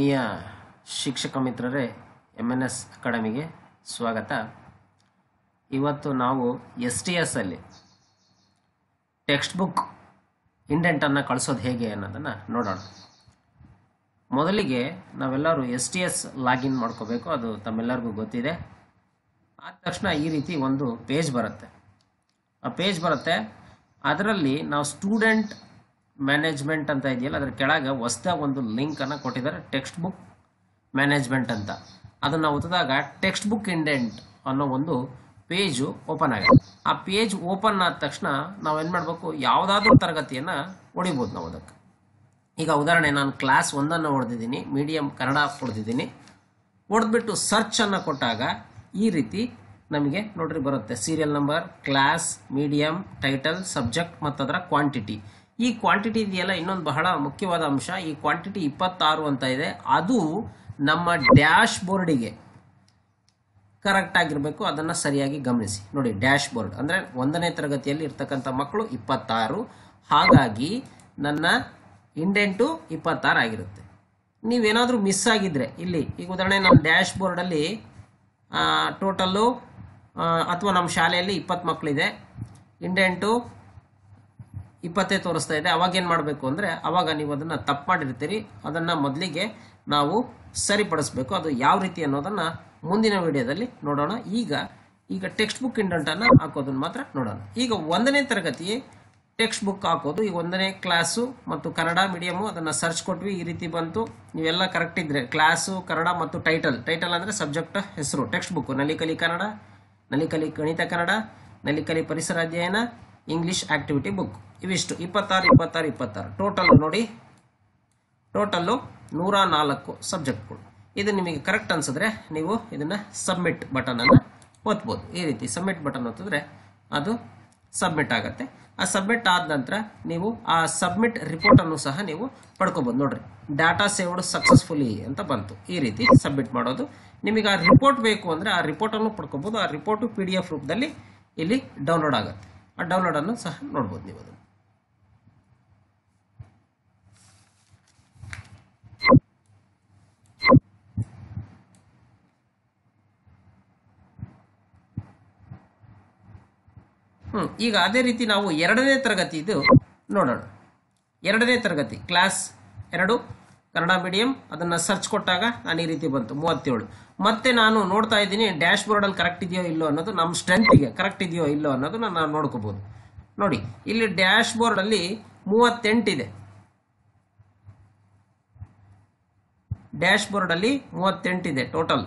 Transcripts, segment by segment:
ಪ್ರಿಯ ಶಿಕ್ಷಕ ಮಿತ್ರರೇ M N S ಅಕಾಡೆಮಿಗೆ ಸ್ವಾಗತ. ಇವತ್ತು ನಾವು ಎಸ್ ಟಿ ಎಸ್ ಅಲ್ಲಿ ಟೆಕ್ಸ್ಟ್ ಬುಕ್ ಇಂಡೆಂಟನ್ನು ಕಳಿಸೋದು ಹೇಗೆ ಅನ್ನೋದನ್ನು ನೋಡೋಣ. ಮೊದಲಿಗೆ ನಾವೆಲ್ಲರೂ ಎಸ್ ಟಿ ಎಸ್ ಲಾಗಿನ್ ಮಾಡ್ಕೋಬೇಕು, ಅದು ತಮ್ಮೆಲ್ಲರಿಗೂ ಗೊತ್ತಿದೆ. ಆದ ತಕ್ಷಣ ಈ ರೀತಿ ಒಂದು ಪೇಜ್ ಬರುತ್ತೆ. ಆ ಪೇಜ್ ಬರುತ್ತೆ. ಅದರಲ್ಲಿ ನಾವು ಸ್ಟೂಡೆಂಟ್ ಮ್ಯಾನೇಜ್ಮೆಂಟ್ ಅಂತ ಇದೆಯಲ್ಲ, ಅದರ ಕೆಳಗೆ ಹೊಸ್ದಾಗಿ ಒಂದು ಲಿಂಕನ್ನು ಕೊಟ್ಟಿದ್ದಾರೆ ಟೆಕ್ಸ್ಟ್ ಬುಕ್ ಮ್ಯಾನೇಜ್ಮೆಂಟ್ ಅಂತ. ಅದನ್ನು ಒತ್ತಿದಾಗ ಟೆಕ್ಸ್ಟ್ ಬುಕ್ ಇಂಡೆಂಟ್ ಅನ್ನೋ ಒಂದು ಪೇಜು ಓಪನ್ ಆಗಿದೆ. ಆ ಪೇಜ್ ಓಪನ್ ಆದ ತಕ್ಷಣ ನಾವು ಏನು ಮಾಡಬೇಕು? ಯಾವುದಾದ್ರೂ ತರಗತಿಯನ್ನು ಹೊಡಿಬೋದು ನಾವು ಅದಕ್ಕೆ. ಈಗ ಉದಾಹರಣೆ, ನಾನು ಕ್ಲಾಸ್ ಒಂದನ್ನು ಹೊಡೆದಿದ್ದೀನಿ ಮೀಡಿಯಂ ಕನ್ನಡ ಹೊಡೆದಿದ್ದೀನಿ. ಹೊಡೆದ್ಬಿಟ್ಟು ಸರ್ಚನ್ನು ಕೊಟ್ಟಾಗ ಈ ರೀತಿ ನಮಗೆ ನೋಡ್ರಿ ಬರುತ್ತೆ. Serial number class medium title subject ಮತ್ತು ಅದರ ಕ್ವಾಂಟಿಟಿ ಈ ಕ್ವಾಂಟಿಟಿ ಇದೆಯಲ್ಲ ಇನ್ನೊಂದು ಬಹಳ ಮುಖ್ಯವಾದ ಅಂಶ, ಈ ಕ್ವಾಂಟಿಟಿ ಇಪ್ಪತ್ತಾರು ಅಂತ ಇದೆ. ಅದು ನಮ್ಮ ಡ್ಯಾಶ್ ಬೋರ್ಡಿಗೆ ಕರೆಕ್ಟ್ ಆಗಿರಬೇಕು, ಅದನ್ನು ಸರಿಯಾಗಿ ಗಮನಿಸಿ. ನೋಡಿ ಡ್ಯಾಶ್ ಬೋರ್ಡ್ ಅಂದರೆ ಒಂದನೇ ತರಗತಿಯಲ್ಲಿ ಇರ್ತಕ್ಕಂಥ ಮಕ್ಕಳು ಇಪ್ಪತ್ತಾರು. ಹಾಗಾಗಿ ನನ್ನ ಇಂಡೆಂಟು ಇಪ್ಪತ್ತಾರು ಆಗಿರುತ್ತೆ. ನೀವೇನಾದರೂ ಮಿಸ್ ಆಗಿದ್ದರೆ ಇಲ್ಲಿ, ಈಗ ಉದಾಹರಣೆ, ನಮ್ಮ ಡ್ಯಾಶ್ ಬೋರ್ಡಲ್ಲಿ ಟೋಟಲ್ಲು ಅಥವಾ ನಮ್ಮ ಶಾಲೆಯಲ್ಲಿ ಇಪ್ಪತ್ತು ಮಕ್ಕಳಿದೆ ಇಂಡೆಂಟು ಇಪ್ಪತ್ತೇ ತೋರಿಸ್ತಾ ಇದೆ. ಅವಾಗ ಏನು ಮಾಡಬೇಕು ಅಂದರೆ, ಅವಾಗ ನೀವು ಅದನ್ನು ತಪ್ಪು ಮಾಡಿರ್ತೀರಿ. ಅದನ್ನು ಮೊದಲಿಗೆ ನಾವು ಸರಿಪಡಿಸ್ಬೇಕು. ಅದು ಯಾವ ರೀತಿ ಅನ್ನೋದನ್ನು ಮುಂದಿನ ವಿಡಿಯೋದಲ್ಲಿ ನೋಡೋಣ. ಈಗ ಈಗ ಟೆಕ್ಸ್ಟ್ ಬುಕ್ ಇಂಡಂಟನ್ನು ಹಾಕೋದನ್ನು ಮಾತ್ರ ನೋಡೋಣ. ಈಗ ಒಂದನೇ ತರಗತಿ ಟೆಕ್ಸ್ಟ್ ಬುಕ್ ಹಾಕೋದು. ಈಗ ಒಂದನೇ ಕ್ಲಾಸು ಮತ್ತು ಕನ್ನಡ ಮೀಡಿಯಮು ಅದನ್ನು ಸರ್ಚ್ ಕೊಟ್ವಿ, ಈ ರೀತಿ ಬಂತು. ನೀವೆಲ್ಲ ಕರೆಕ್ಟ್ ಇದ್ರೆ ಕ್ಲಾಸು ಕನ್ನಡ ಮತ್ತು ಟೈಟಲ್ ಟೈಟಲ್ ಅಂದರೆ ಸಬ್ಜೆಕ್ಟ್ ಹೆಸರು. ಟೆಕ್ಸ್ಟ್ ಬುಕ್ ನಲಿಕಲಿ ಕನ್ನಡ, ನಲಿಕಲಿ ಗಣಿತ ಕನ್ನಡ, ನಲಿಕಲಿ ಪರಿಸರ ಅಧ್ಯಯನ ಇಂಗ್ಲಿಷ್ ಆಕ್ಟಿವಿಟಿ ಬುಕ್ ಇವಿಷ್ಟು. ಇಪ್ಪತ್ತಾರು ಇಪ್ಪತ್ತಾರು ಇಪ್ಪತ್ತಾರು. ಟೋಟಲ್ ನೋಡಿ. ಟೋಟಲ್ಲು ನೂರ ನಾಲ್ಕು ಸಬ್ಜೆಕ್ಟ್ಗಳು ಇದು ನಿಮಗೆ ಕರೆಕ್ಟ್ ಅನ್ಸಿದ್ರೆ ನೀವು ಇದನ್ನು ಸಬ್ಮಿಟ್ ಬಟನನ್ನು ಒತ್ಬೋದು. ಈ ರೀತಿ ಸಬ್ಮಿಟ್ ಬಟನ್ ಒತ್ತಿದ್ರೆ ಅದು ಸಬ್ಮಿಟ್ ಆಗುತ್ತೆ. ಆ ಸಬ್ಮಿಟ್ ಆದ ನಂತರ ನೀವು ಆ ಸಬ್ಮಿಟ್ ರಿಪೋರ್ಟನ್ನು ಸಹ ನೀವು ಪಡ್ಕೋಬೋದು. ನೋಡ್ರಿ. ಡಾಟಾ ಸೇವ್ಡ್ ಸಕ್ಸಸ್ಫುಲಿ ಅಂತ ಬಂತು. ಈ ರೀತಿ ಸಬ್ಮಿಟ್ ಮಾಡೋದು. ನಿಮಗೆ ಆ ರಿಪೋರ್ಟ್ ಬೇಕು ಅಂದರೆ ಆ ರಿಪೋರ್ಟನ್ನು ಪಡ್ಕೋಬೋದು. ಆ ರಿಪೋರ್ಟು ಪಿ ಡಿ ಎಫ್ ರೂಪದಲ್ಲಿ ಇಲ್ಲಿ ಡೌನ್ಲೋಡ್ ಆಗುತ್ತೆ. ಆ ಡೌನ್ಲೋಡನ್ನು ಸಹ ನೋಡ್ಬೋದು ನೀವು ಅದನ್ನು. ಹ್ಞೂ ಈಗ ಅದೇ ರೀತಿ ನಾವು ಎರಡನೇ ತರಗತಿ ಇದು ನೋಡೋಣ. ಎರಡನೇ ತರಗತಿ ಕ್ಲಾಸ್ ಎರಡು. ಕನ್ನಡ ಮೀಡಿಯಂ ಅದನ್ನು ಸರ್ಚ್ ಕೊಟ್ಟಾಗ ನಾನು ಈ ರೀತಿ ಬಂತು, ಮೂವತ್ತೇಳು. ಮತ್ತೆ ನಾನು ನೋಡ್ತಾ ಇದ್ದೀನಿ ಡ್ಯಾಶ್ ಬೋರ್ಡಲ್ಲಿ ಕರೆಕ್ಟ್ ಇದೆಯೋ ಇಲ್ಲೋ ಅನ್ನೋದು, ನಮ್ಮ ಸ್ಟ್ರೆಂತಿಗೆ ಕರೆಕ್ಟ್ ಇದೆಯೋ ಇಲ್ಲೋ ಅನ್ನೋದನ್ನ ನಾನು ನೋಡ್ಕೋಬೋದು. ನೋಡಿ, ಇಲ್ಲಿ ಡ್ಯಾಶ್ ಬೋರ್ಡಲ್ಲಿ ಮೂವತ್ತೆಂಟಿದೆ ಡ್ಯಾಶ್ ಬೋರ್ಡಲ್ಲಿ ಮೂವತ್ತೆಂಟಿದೆ ಟೋಟಲ್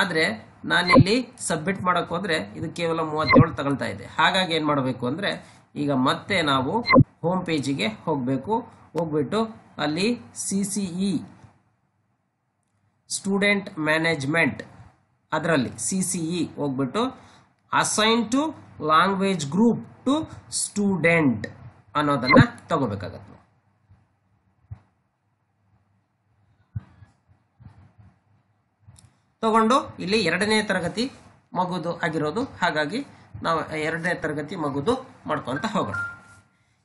ಆದರೆ ನಾನಿಲ್ಲಿ ಸಬ್ಮಿಟ್ ಮಾಡೋಕ್ಕೆ ಹೋದರೆ, ಇದು ಕೇವಲ ಮೂವತ್ತೇಳು ತಗೊಳ್ತಾ ಇದೆ. ಹಾಗಾಗಿ ಏನು ಮಾಡಬೇಕು ಅಂದರೆ, ಈಗ ಮತ್ತೆ ನಾವು ಹೋಮ್ ಪೇಜಿಗೆ ಹೋಗಬೇಕು. ಹೋಗ್ಬಿಟ್ಟು ಅಲ್ಲಿ ಸಿ ಸಿ ಸ್ಟೂಡೆಂಟ್ ಮ್ಯಾನೇಜ್ಮೆಂಟ್ ಅದರಲ್ಲಿ ಸಿ ಸಿ ಇ ಹೋಗ್ಬಿಟ್ಟು assign to language group to student ಅನ್ನೋದನ್ನು ತಗೋಬೇಕಾಗತ್ತೆ. ತಗೊಂಡು ಇಲ್ಲಿ ಎರಡನೇ ತರಗತಿ ಮಗುದು ಆಗಿರೋದು. ಹಾಗಾಗಿ ನಾವು ಎರಡನೇ ತರಗತಿ ಮಗುದು ಮಾಡ್ಕೊತ ಹೋಗೋಣ.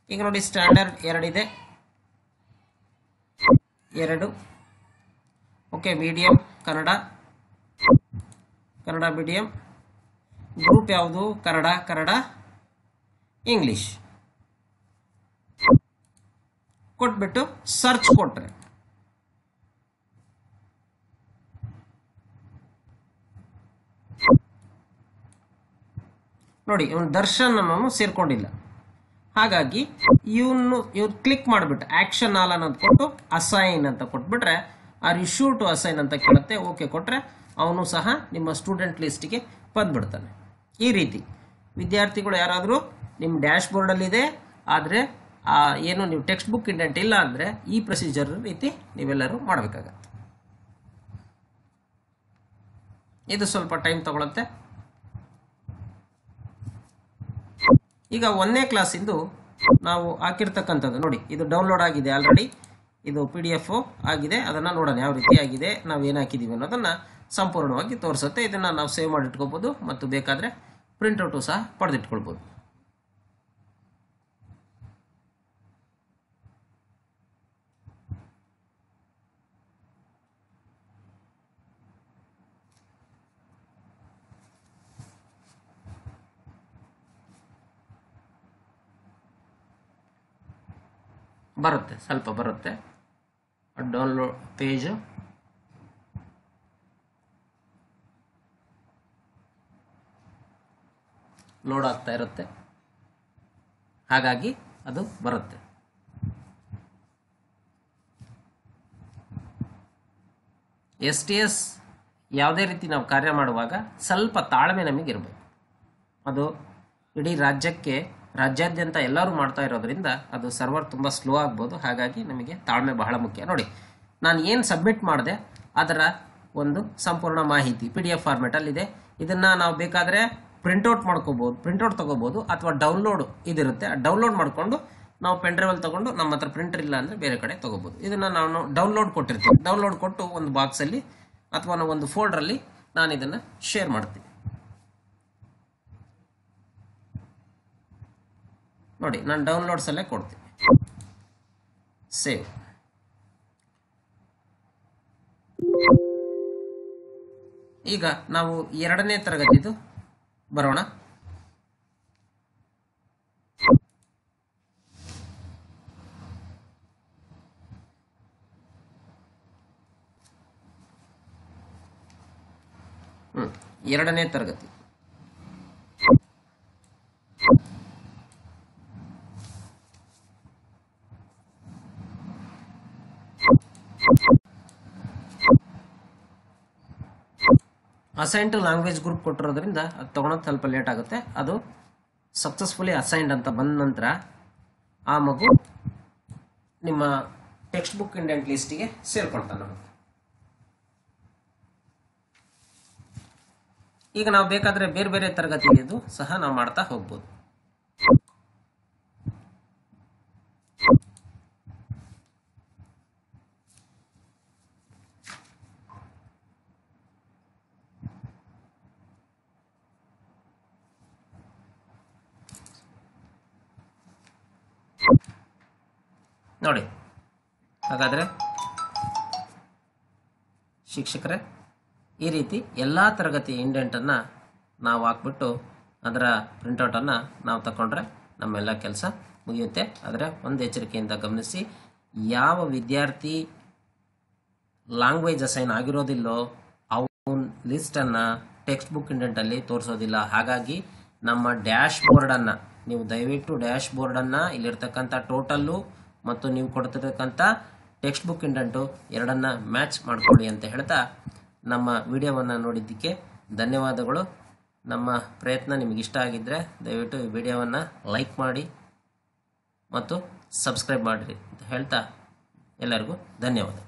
ಈಗ ನೋಡಿ ಸ್ಟ್ಯಾಂಡರ್ಡ್ ಎರಡಿದೆ. ಎರಡು. Okay medium Kannada. Kannada medium group ಯಾವುದು? ಕನ್ನಡ ಕನ್ನಡ. ಇಂಗ್ಲಿಷ್ ಕೊಟ್ಬಿಟ್ಟು ಸರ್ಚ್ ಕೊಟ್ರೆ. ನೋಡಿ, ಇವನು ಅನ್ನೋನು ಸೇರ್ಕೊಂಡಿಲ್ಲ. ಹಾಗಾಗಿ ಇವನು, ಇವ್ರು ಕ್ಲಿಕ್ ಮಾಡಿಬಿಟ್ಟು ಆಕ್ಷನ್ ಆಲ್ ಅನ್ನೋದು ಕೊಟ್ಟು ಅಸೈನ್ ಅಂತ ಕೊಟ್ಬಿಟ್ರೆ ಆರ್ ಇಶ್ಯೂ ಟು ಅಸೈನ್ ಅಂತ ಕೇಳುತ್ತೆ ಓಕೆ ಕೊಟ್ಟರೆ ಅವನು ಸಹ ನಿಮ್ಮ ಸ್ಟೂಡೆಂಟ್ ಲಿಸ್ಟಿಗೆ ಬಂದ್ಬಿಡ್ತಾನೆ. ಈ ರೀತಿ. ವಿದ್ಯಾರ್ಥಿಗಳು ಯಾರಾದರೂ ನಿಮ್ಮ ಡ್ಯಾಶ್ ಬೋರ್ಡಲ್ಲಿದೆ ಆದರೆ ಏನು ನೀವು ಟೆಕ್ಸ್ಟ್ ಬುಕ್ ಇಂಡೆಂಟ್ ಇಲ್ಲ ಅಂದರೆ ಈ ಪ್ರೊಸೀಜರ್ ರೀತಿ ನೀವೆಲ್ಲರೂ ಮಾಡಬೇಕಾಗತ್ತೆ. ಇದು ಸ್ವಲ್ಪ ಟೈಮ್ ತಗೊಳುತ್ತೆ. ಈಗ ಒಂದನೇ ಕ್ಲಾಸಿಂದು ನಾವು ಹಾಕಿರ್ತಕ್ಕಂಥದ್ದು ನೋಡಿ, ಇದು ಡೌನ್ಲೋಡ್ ಆಗಿದೆ ಆಲ್ರೆಡಿ ಇದು ಪಿ ಡಿ ಎಫ್ ಆಗಿದೆ, ಅದನ್ನು ನೋಡೋಣ ಯಾವ ರೀತಿ ಆಗಿದೆ, ನಾವು ಏನು ಹಾಕಿದ್ದೀವಿ ಅನ್ನೋದನ್ನು ಸಂಪೂರ್ಣವಾಗಿ ತೋರಿಸುತ್ತೆ. ಇದನ್ನು ನಾವು ಸೇವ್ ಮಾಡಿ ಇಟ್ಕೋಬೋದು ಮತ್ತು ಬೇಕಾದರೆ ಪ್ರಿಂಟೌಟು ಸಹ ಪಡೆದಿಟ್ಕೊಳ್ಬೋದು. ಬರುತ್ತೆ, ಸ್ವಲ್ಪ ಬರುತ್ತೆ. Download page. ಲೋಡ್ ಆಗ್ತಾ ಇರುತ್ತೆ. ಹಾಗಾಗಿ ಅದು ಬರುತ್ತೆ. ಎಸ್ ಟಿ ಎಸ್ ಯಾವುದೇ ರೀತಿ ನಾವು ಕಾರ್ಯ ಮಾಡುವಾಗ ಸ್ವಲ್ಪ ತಾಳ್ಮೆ ನಮಗೆ ಇರಬೇಕು ಅದು ಇಡೀ ರಾಜ್ಯಕ್ಕೆ ರಾಜ್ಯಾದ್ಯಂತ ಎಲ್ಲರೂ ಮಾಡ್ತಾ ಇರೋದ್ರಿಂದ ಅದು ಸರ್ವರ್ ತುಂಬ ಸ್ಲೋ ಆಗ್ಬೋದು. ಹಾಗಾಗಿ ನಮಗೆ ತಾಳ್ಮೆ ಬಹಳ ಮುಖ್ಯ. ನೋಡಿ, ನಾನು ಏನು ಸಬ್ಮಿಟ್ ಮಾಡಿದೆ, ಅದರ ಒಂದು ಸಂಪೂರ್ಣ ಮಾಹಿತಿ ಪಿ ಡಿ ಎಫ್ ಫಾರ್ಮೆಟಲ್ಲಿದೆ ಇದನ್ನು ನಾವು ಬೇಕಾದರೆ ಪ್ರಿಂಟೌಟ್ ಮಾಡ್ಕೋಬೋದು ಪ್ರಿಂಟೌಟ್ ತೊಗೋಬೋದು, ಅಥವಾ ಡೌನ್ಲೋಡ್ ಇದಿರುತ್ತೆ. ಡೌನ್ಲೋಡ್ ಮಾಡಿಕೊಂಡು ನಾವು ಪೆನ್ಡ್ರೈವಲ್ಲಿ ತೊಗೊಂಡು ನಮ್ಮ ಹತ್ರ ಪ್ರಿಂಟರ್ ಇಲ್ಲ ಅಂದರೆ ಬೇರೆ ಕಡೆ ತೊಗೋಬೋದು. ಇದನ್ನು ನಾನು ಡೌನ್ಲೋಡ್ ಕೊಟ್ಟಿರ್ತೀನಿ. ಡೌನ್ಲೋಡ್ ಕೊಟ್ಟು ಒಂದು ಬಾಕ್ಸಲ್ಲಿ ಅಥವಾ ಒಂದು ಫೋಲ್ಡ್ರಲ್ಲಿ ನಾನು ಇದನ್ನು ಶೇರ್ ಮಾಡ್ತೀನಿ. ನೋಡಿ ನಾನು ಡೌನ್ಲೋಡ್ಸಲ್ಲೇ ಕೊಡ್ತೀನಿ. ಸೇವ್ ಈಗ ನಾವು ಎರಡನೇ ತರಗತಿದು ಬರೋಣ. ಎರಡನೇ ತರಗತಿ. ಅಸೈನ್ ಟು ಲ್ಯಾಂಗ್ವೇಜ್ ಗ್ರೂಪ್ ಕೊಟ್ಟಿರೋದ್ರಿಂದ ಅದು ತೊಗೊಳೋದು ಸ್ವಲ್ಪ ಲೇಟ್ ಆಗುತ್ತೆ. ಅದು ಸಕ್ಸಸ್ಫುಲಿ ಅಸೈನ್ಡ್ ಅಂತ ಬಂದ ನಂತರ ಆ ಮಗು ನಿಮ್ಮ ಟೆಕ್ಸ್ಟ್ ಬುಕ್ ಇಂಡೆಂಟ್ ಲಿಸ್ಟಿಗೆ ಸೇರ್ಕೊಳ್ತಾನೆ ಈಗ ನಾವು ಬೇಕಾದರೆ ಬೇರೆ ಬೇರೆ ತರಗತಿಯದು ಸಹ ನಾವು ಮಾಡ್ತಾ ಹೋಗ್ಬೋದು. ನೋಡಿ. ಹಾಗಾದರೆ ಶಿಕ್ಷಕರೇ, ಈ ರೀತಿ ಎಲ್ಲ ತರಗತಿ ಇಂಡೆಂಟನ್ನು ನಾವು ಹಾಕ್ಬಿಟ್ಟು ಅದರ ಪ್ರಿಂಟೌಟನ್ನು ನಾವು ತಗೊಂಡ್ರೆ ನಮ್ಮೆಲ್ಲ ಕೆಲಸ ಮುಗಿಯುತ್ತೆ. ಆದರೆ ಒಂದು ಎಚ್ಚರಿಕೆಯಿಂದ ಗಮನಿಸಿ, ಯಾವ ವಿದ್ಯಾರ್ಥಿ ಲ್ಯಾಂಗ್ವೇಜ್ ಅಸೈನ್ ಆಗಿರೋದಿಲ್ಲೋ ಅವನ ಲಿಸ್ಟನ್ನು ಟೆಕ್ಸ್ಟ್ ಬುಕ್ ಇಂಡೆಂಟಲ್ಲಿ ತೋರಿಸೋದಿಲ್ಲ. ಹಾಗಾಗಿ ನಮ್ಮ ಡ್ಯಾಶ್ ಬೋರ್ಡನ್ನು ನೀವು ದಯವಿಟ್ಟು ಡ್ಯಾಶ್ ಬೋರ್ಡನ್ನು ಇಲ್ಲಿರ್ತಕ್ಕಂಥ ಟೋಟಲ್ಲು ಮತ್ತು ನೀವು ಕೊಡ್ತಿರ್ತಕ್ಕಂಥ ಟೆಕ್ಸ್ಟ್ ಬುಕ್ ಇಂಡಂಟು ಎರಡನ್ನ ಮ್ಯಾಚ್ ಮಾಡ್ಕೊಳ್ಳಿ ಅಂತ ಹೇಳ್ತಾ ನಮ್ಮ ವಿಡಿಯೋವನ್ನು ನೋಡಿದ್ದಕ್ಕೆ ಧನ್ಯವಾದಗಳು. ನಮ್ಮ ಪ್ರಯತ್ನ ನಿಮಗೆ ಇಷ್ಟ ಆಗಿದ್ದರೆ ದಯವಿಟ್ಟು ಈ ವಿಡಿಯೋವನ್ನು ಲೈಕ್ ಮಾಡಿ ಮತ್ತು ಸಬ್ಸ್ಕ್ರೈಬ್ ಮಾಡಿರಿ ಅಂತ ಹೇಳ್ತಾ ಎಲ್ಲರಿಗೂ ಧನ್ಯವಾದ.